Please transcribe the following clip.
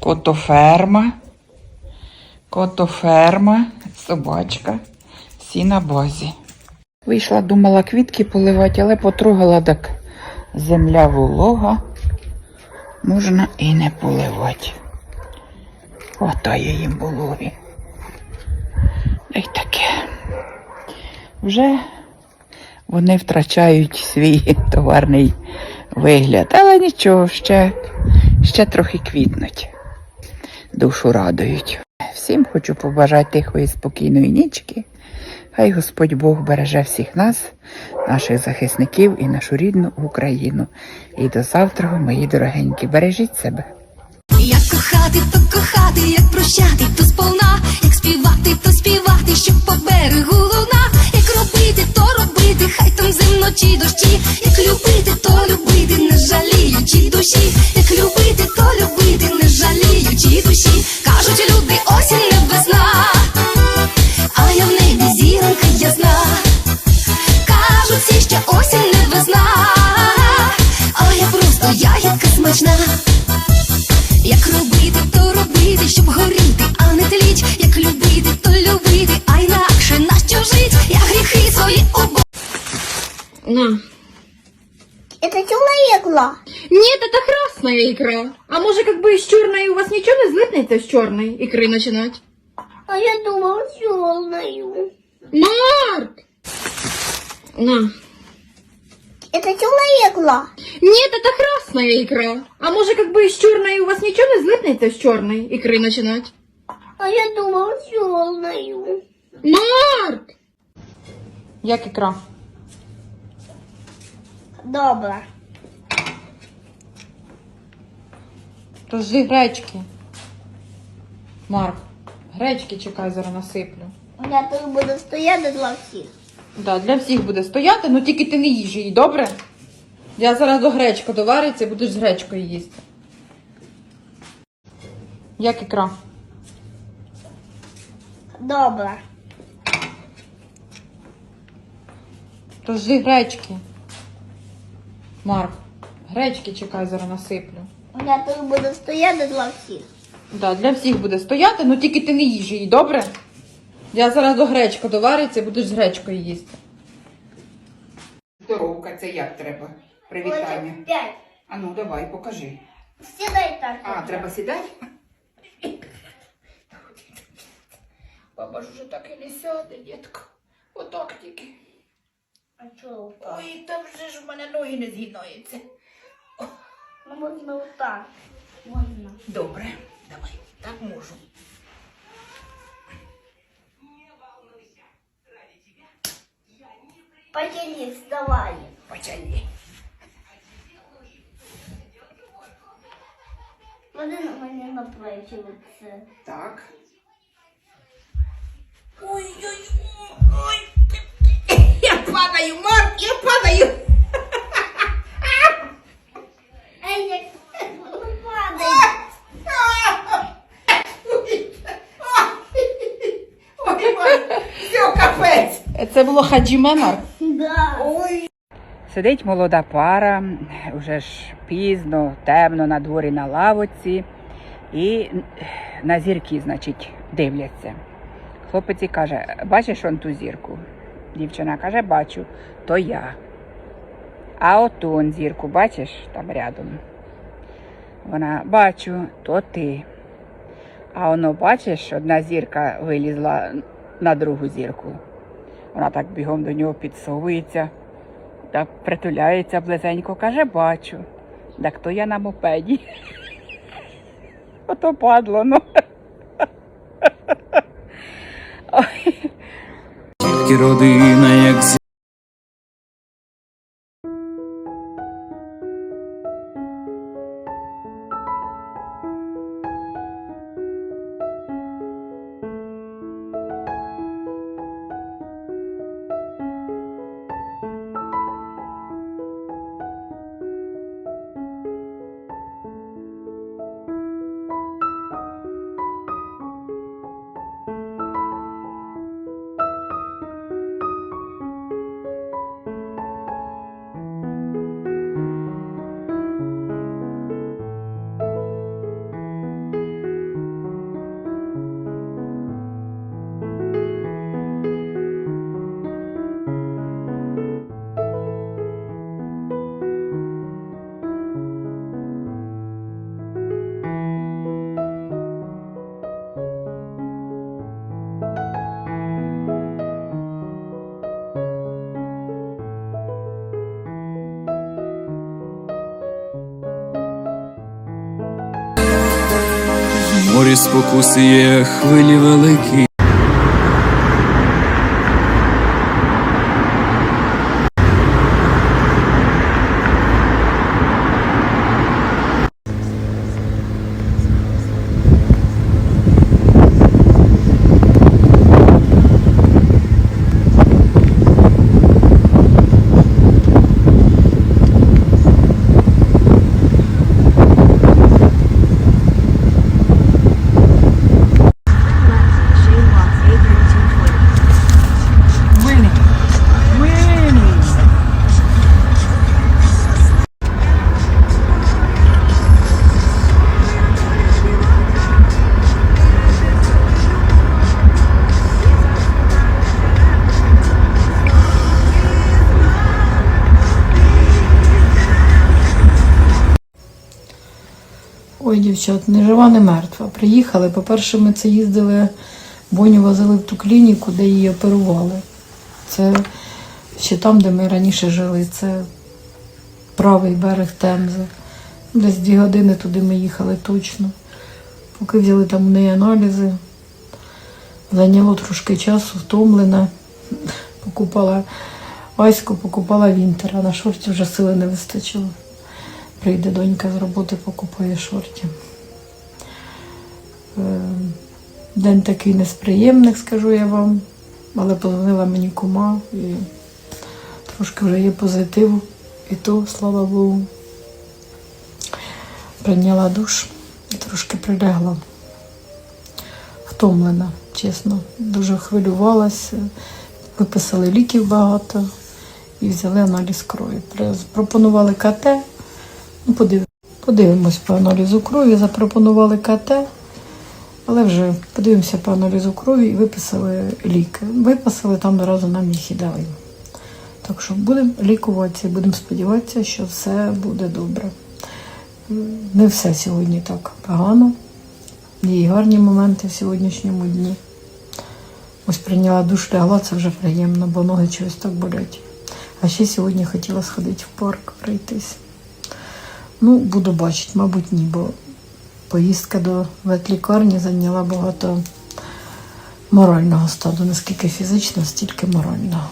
Котоферма. Котоферма, собачка. Всі на базі. Вийшла, думала квітки поливати, але потрогала так земля волога. Можна і не поливати. Хватає їм вологі. Та таке. Вже вони втрачають свій товарний вигляд. Але нічого, ще, ще трохи квітнуть. Душу радують. Всім хочу побажати тихої спокійної нічки. Хай Господь Бог береже всіх нас, наших захисників і нашу рідну Україну. І до завтра, мої дорогенькі, бережіть себе. Як кохати, то кохати, як прощати, то сповна, як співати, то співати, щоб по берегу луна, як робити, то робити, хай там зимно чи дощі, як любити, то любити, не жаліючи душі, На. Это темная игла. Нет, это красная икра. А может, как бы из черной у вас ничего не злипнется с черной икры начинать? А я думала черную. Марк! На. Это темная игла. Нет, это красная икра. А может, как бы из черной у вас ничего не злипнется с черной икры начинать? А я думала черную. Марк! Як ікра? Добре. Розжи гречки. Марк, гречки чекай, зараз насиплю. Я тут буду стояти для всіх. Да, для всіх буде стояти, ну тільки ти не їж її, добре? Я зараз до гречка довариться і будеш з гречкою їсти. Як ікра? Добре. Розжи гречки. Марк, гречки чекай, зараз насиплю. Я тут буду стояти для всіх. Да, для всіх буде стояти, ну тільки ти не їж її, добре? Я зараз до гречка довариться і будеш з гречкою їсти. Здоровка, це як треба? Привітання. П'ять. А ну давай, покажи. Сідай так. А, треба сідати? Баба ж уже так і не сяде, дітка. Отак тільки. А чого? Ой, там в мене ноги не згинаються. Ну можна отак. Можна. Добре, давай, так можу. Потяни, вставай. Потягни. Клади на мене на плечі оце. Так. Ой-ой-ой. Я падаю, Марк, я падаю. Це було хаджіме, Марк? Да. Сидить молода пара, вже ж пізно, темно на дворі на лавоці, і на зірки, значить, дивляться. Хлопець і каже: бачиш он ту зірку? Дівчина каже, бачу, то я. А оту он зірку, бачиш, там рядом. Вона бачу, то ти. А воно, бачиш, одна зірка вилізла на другу зірку. Вона так бігом до нього підсовується. Так притуляється близенько, каже, бачу. Так то я на мопеді. Ото падло, ну. Тільки родина, як спокуси є хвилі великі. Ой, дівчат, не жива, не мертва. Приїхали. По-перше, ми це їздили, Боню возили в ту клініку, де її оперували. Це ще там, де ми раніше жили. Це правий берег Темзи. Десь дві години туди ми їхали точно. Поки взяли там у неї аналізи. Зайняло трошки часу, втомлена. Покупала Аську, покупала Вінтер, а на шорті вже сили не вистачило. Прийде донька з роботи, покупає шорті. Е, День такий несприємний, скажу я вам. Але позвонила мені кума і трошки вже є позитив. І то, слава Богу. Прийняла душ і трошки прилягла. Втомлена, чесно. Дуже хвилювалася. Виписали ліків багато і взяли аналіз крові. Пропонували КТ. Ну, подив... Подивимось по аналізу крові. Запропонували КТ, але вже подивимося по аналізу крові і виписали ліки. Виписали там одразу нам їх і дали. Так що будемо лікуватися, будемо сподіватися, що все буде добре. Не все сьогодні так погано. Є гарні моменти в сьогоднішньому дні. Ось прийняла душ, лягла, це вже приємно, бо ноги чогось так болять. А ще сьогодні хотіла сходити в парк, пройтись. Ну, буду бачити, мабуть, ні, бо поїздка до ветлікарні зайняла багато морального стаду, наскільки фізично, стільки морального.